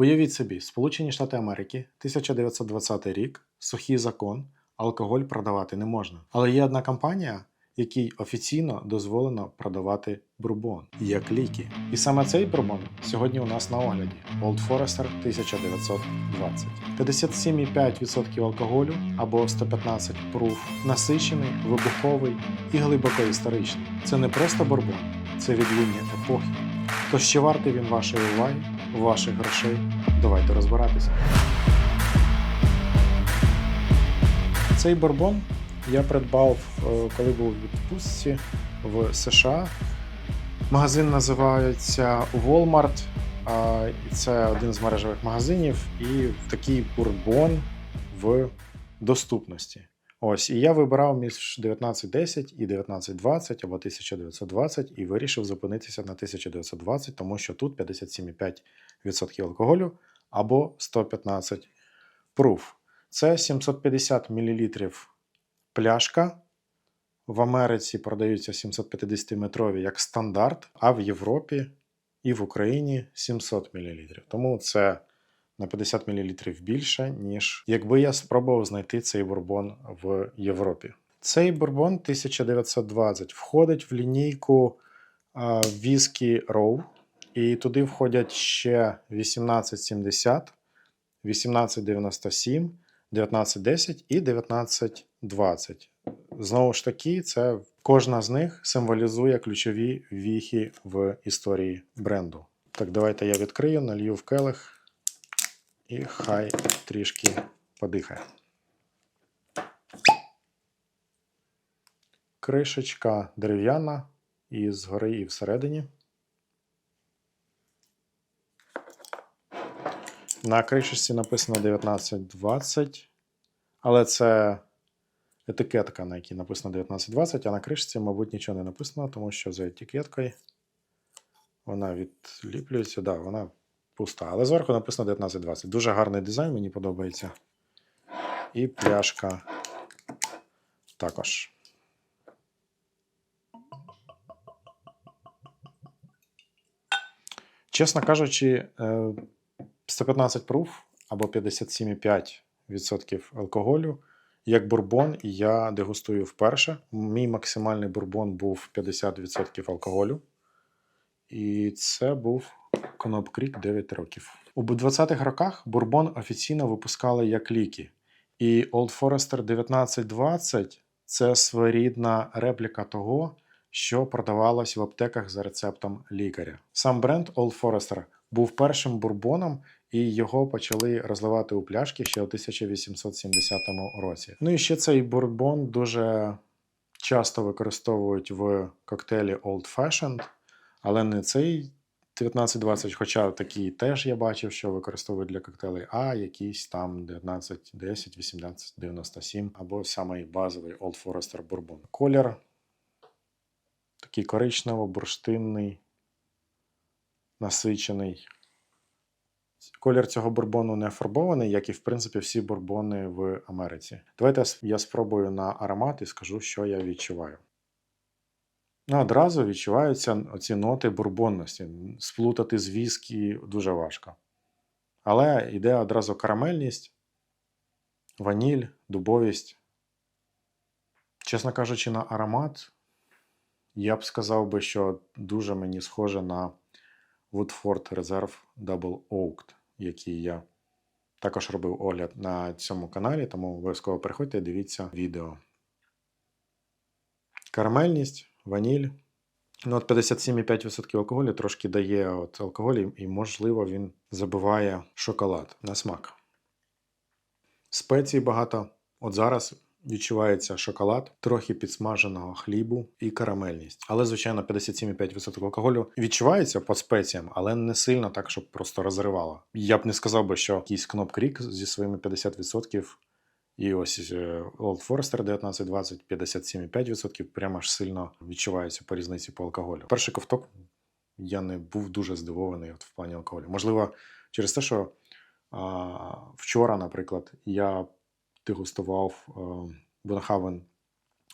Уявіть собі, Сполучені Штати Америки, 1920 рік, сухий закон, алкоголь продавати не можна. Але є одна компанія, якій офіційно дозволено продавати бурбон як ліки. І саме цей бурбон сьогодні у нас на огляді Old Forester 1920. 57,5% алкоголю або 115 пруф, насичений, вибуховий і глибоко історичний. Це не просто бурбон, це відлуння епохи. Тож чи вартий він вашої уваги, ваших грошей? Давайте розбиратися. Цей бурбон я придбав, е, коли був у відпустці в США. Магазин називається Walmart. Це один з мережевих магазинів, і такий бурбон в доступності. Ось, і я вибирав між 1910 і 1920 або 1920 і вирішив зупинитися на 1920, тому що тут 57,5% алкоголю або 115 пруф. Це 750 мл пляшка. В Америці продаються 750-метрові як стандарт, а в Європі і в Україні 700 мл. Тому це на 50 мл більше, ніж якби я спробував знайти цей бурбон в Європі. Цей бурбон 1920 входить в лінійку Whisky Row, і туди входять ще 1870, 1897, 1910 і 1920. Знову ж таки, це кожна з них символізує ключові віхи в історії бренду. Так, давайте я відкрию, налью в келих і хай трішки подихає. Кришечка дерев'яна і згори, і всередині. На кришечці написано 1920, але це етикетка, на якій написано 1920, а на кришці, мабуть, нічого не написано, тому що за етикеткою вона відліплюється, да, вона пуста. Але зверху написано 1920. Дуже гарний дизайн, мені подобається. І пляшка також. Чесно кажучи, е, 115 пруф або 57,5% алкоголю. Як бурбон, я дегустую вперше. Мій максимальний бурбон був 50% алкоголю. І це був Коноп Крік 9 років. У 20-х роках бурбон офіційно випускали як ліки. І Old Forester 1920 це своєрідна репліка того, що продавалось в аптеках за рецептом лікаря. Сам бренд Old Forester був першим бурбоном, і його почали розливати у пляшки ще у 1870 році. Ну і ще цей бурбон дуже часто використовують в коктейлі Old Fashioned, але не цей 1920, хоча такий теж я бачив, що використовують для коктейлей, а якийсь там 1910, 1897 або самий базовий Old Forester бурбон. Колір такий коричнево-бурштинний, насичений. Колір цього бурбону не фарбований, як і в принципі всі бурбони в Америці. Давайте я спробую на аромат і скажу, що я відчуваю. Ну, одразу відчуваються оці ноти бурбонності. Сплутати з віскі дуже важко. Але йде одразу карамельність, ваніль, дубовість. Чесно кажучи, на аромат, я б сказав би, що дуже мені схоже на Woodford Reserve Double Oaked, який я також робив огляд на цьому каналі, тому обов'язково приходьте і дивіться відео. Карамельність, ваніль. Ну, от 57,5% алкоголю трошки дає от алкоголю, і, можливо, він забиває шоколад на смак. Спецій багато. От зараз відчувається шоколад, трохи підсмаженого хлібу і карамельність. Але, звичайно, 57,5% алкоголю відчувається по спеціям, але не сильно так, щоб просто розривало. Я б не сказав би, що якийсь Кноп Крік зі своїми 50% і ось е, Old Forester 1920 57,5% прямо аж сильно відчувається по різниці по алкоголю. Перший ковток я не був дуже здивований от в плані алкоголю. Можливо, через те, що а, вчора, наприклад, я дегустував Бонхавен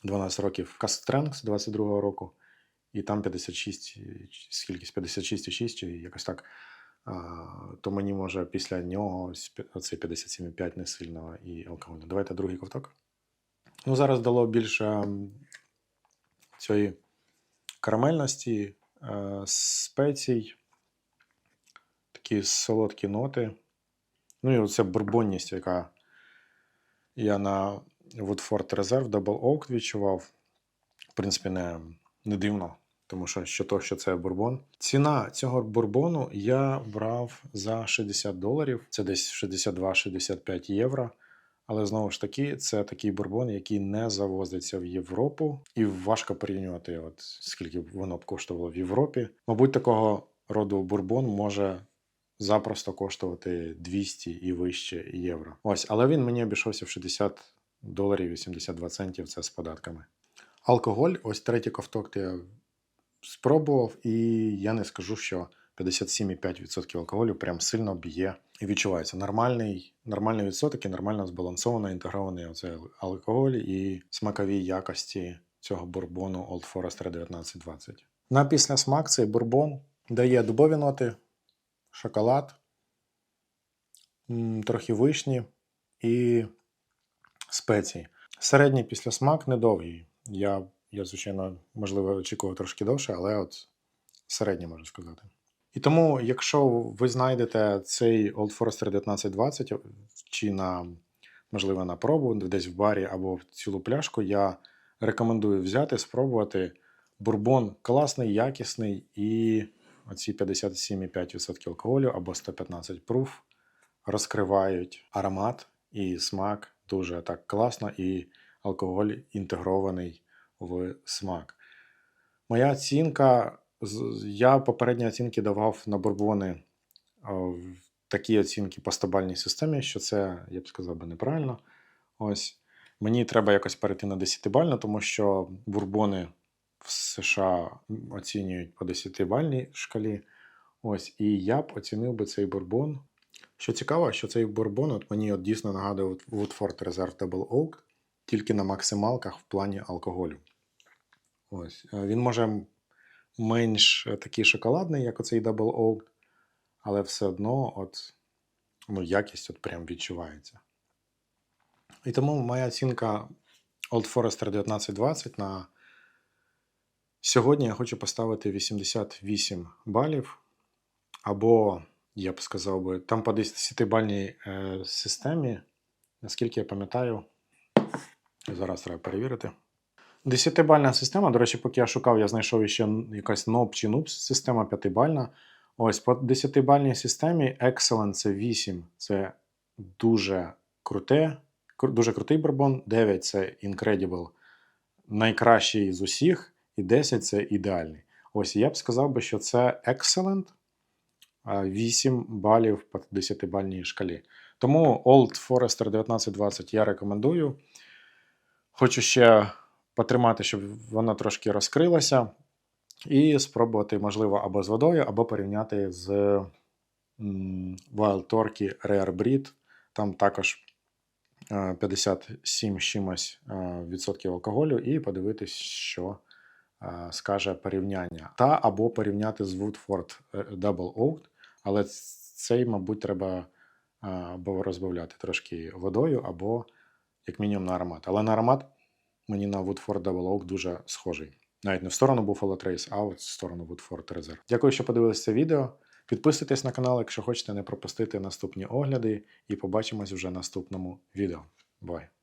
12 років Кастренкс 22-го року, і там 56, скількись 56,6 чи якось так. То мені може після нього оцей 57,5 не сильно і алкогольно. Давайте другий ковток. Ну, зараз дало більше цієї карамельності, е, спецій, такі солодкі ноти. Ну і оця бурбонність, яка я на Woodford Reserve Double Oak відчував. В принципі, не, не дивно, тому що що то, що це бурбон. Ціна цього бурбону я брав за 60 доларів, це десь 62-65 євро. Але знову ж таки, це такий бурбон, який не завозиться в Європу, і важко порівнювати, от скільки воно б коштувало в Європі. Мабуть, такого роду бурбон може запросто коштувати 200 і вище євро. Ось, але він мені обійшовся в 60 доларів 82 центів. Це з податками. Алкоголь, ось третій ковток я спробував, і я не скажу, що 57,5% алкоголю прям сильно б'є і відчувається. Нормальний, нормальний відсоток і нормально збалансовано інтегрований оцей алкоголь і смакові якості цього бурбону Old Forester 1920. На післясмак цей бурбон дає дубові ноти, шоколад, трохи вишні і спеції. Середній післясмак недовгий. Я, я, звичайно, можливо, очікував трошки довше, але от середній можу сказати. І тому, якщо ви знайдете цей Old Forester 1920 чи на, можливо, на пробу десь в барі або в цілу пляшку, я рекомендую взяти, спробувати. Бурбон класний, якісний і оці 57,5% алкоголю або 115 proof розкривають аромат і смак дуже так класно, і алкоголь інтегрований в смак. Моя оцінка, я попередні оцінки давав на бурбони в такі оцінки по стабальній системі, що це, я б сказав би, неправильно. Ось. Мені треба якось перейти на 10-бально, тому що бурбони в США оцінюють по 10-бальній шкалі. Ось, і я б оцінив би цей бурбон. Що цікаво, що цей бурбон от мені от дійсно нагадує Woodford Reserve Double Oak, тільки на максималках в плані алкоголю. Ось. Е, Він може менш е, такий шоколадний, як оцей Double Oak, але все одно от, ну, якість от прям відчувається. І тому моя оцінка Old Forester 1920 на сьогодні я хочу поставити 88 балів. Або, я б сказав би, там по 10-бальній е, системі, наскільки я пам'ятаю, зараз треба перевірити. 10-бальна система, до речі, поки я шукав, я знайшов ще якась NOB чи NUB система 5-бальна. Ось по 10-бальній системі Excellent це 8, це дуже круте, дуже крутий барбон. 9 це Incredible, найкращий з усіх, і 10 це ідеальний. Ось я б сказав би, що це Excellent, 8 балів по 10-бальній шкалі. Тому Old Forester 1920 я рекомендую. Хочу ще потримати, щоб вона трошки розкрилася, і спробувати, можливо, або з водою, або порівняти з Wild Turkey Rare Breed. Там також е, 57 з чимось е, відсотків алкоголю, і подивитись, що е, скаже порівняння. Та або порівняти з Woodford е, Double Oak, але цей, мабуть, треба е, або розбавляти трошки водою, або як мінімум на аромат. Але на аромат мені на Woodford Oak дуже схожий. Навіть не в сторону Buffalo Trace, а в сторону Woodford Reserve. Дякую, що подивилися це відео. Підписуйтесь на канал, якщо хочете не пропустити наступні огляди, і побачимось вже в наступному відео. Бувай!